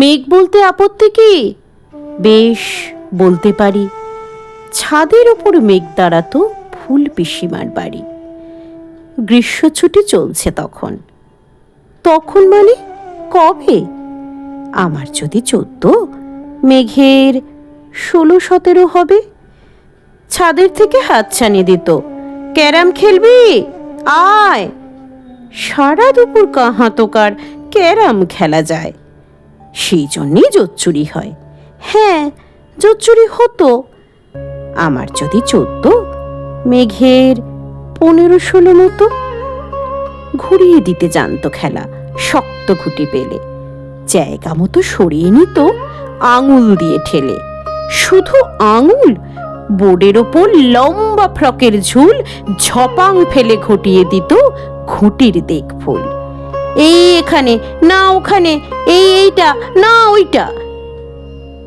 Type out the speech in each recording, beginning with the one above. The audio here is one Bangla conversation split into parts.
মেঘ বলতে আপত্তি কি? বেশ, বলতে পারি। ছাদের ওপর মেঘ দাঁড়াতো ফুল পিসিমার বাড়ি। গ্রীষ্ম ছুটি চলছে তখন। তখন মানে কবে? আমার যদি চোদ্দ, মেঘের ষোলো সতেরো হবে। ছাদের থেকে হাত ছানিয়ে দিত। ক্যারাম খেলবি? আয়! সারা দুপুর কাহাতকার ক্যারাম খেলা যায়। সেই জন্যেই জোচ্চুরি হয়। হ্যাঁ জোচ্চুরি হতো। আমার যদি চোদ্দ, মেঘের পনেরো ষোলো মতো। ঘুরিয়ে দিতে জানতো খেলা, শক্ত খুঁটি পেলে। জায়গা মতো সরিয়ে নিত, আঙুল দিয়ে ঠেলে। শুধু আঙুল, বোর্ডের ওপর লম্বা ফ্রকের ঝুল ঝপাং ফেলে ঘটিয়ে দিত খুঁটির দেখফুল। এই এখানে, না ওখানে, এই এইটা, না ওইটা।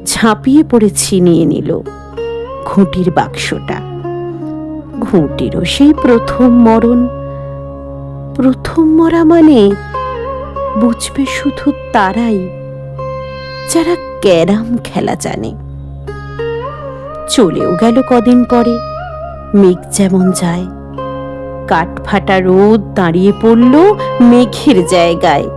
ঝাঁপিয়ে পড়ে ছিনিয়ে নিল ঘুঁটির বাক্সটা। ঘুঁটিরও সেই প্রথম মরণ। প্রথম মরা মানে বুঝবে শুধু তারাই যারা ক্যারাম খেলা জানে। চলেও গেল কদিন পরে, মেঘ যেমন যায় কাঠ ফাটা রোদ দাঁড়িয়ে পড়ল মেঘের জায়গায়।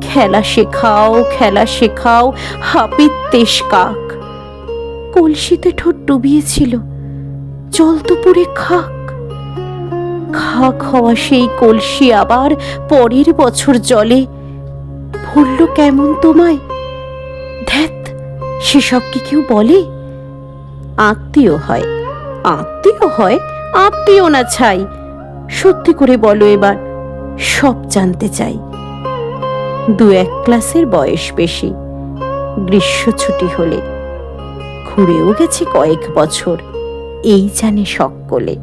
খেলা শেখাও খেলা শেখাও হাপির তেস কাক। কলসিতে ঠোঁট ডুবিয়েছিল, জল তো পড়ে খাক। খাক হওয়া সেই কলসি আবার পরের বছর জলে। ভরল কেমন তোমায়? ধ্যাত সেসব কি কেউ বলে? আত্মীয় হয় আত্মীয় হয়? আত্মীয় না ছাই। সত্যি করে বলো এবার, সব জানতে চাই। দু এক ক্লাসের বয়স বেশি, গ্রীষ্ম ছুটি হলে। ঘুরেও গেছে কয়েক বছর, এই জানে সকলে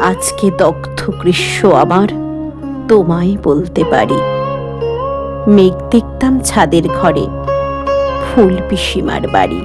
আজকে দগ্ধ গ্রীষ্ম আমার তোমায় বলতে পারি। মেঘ দেখতাম ছাদের ঘরে, ফুল পিসিমার বাড়ি।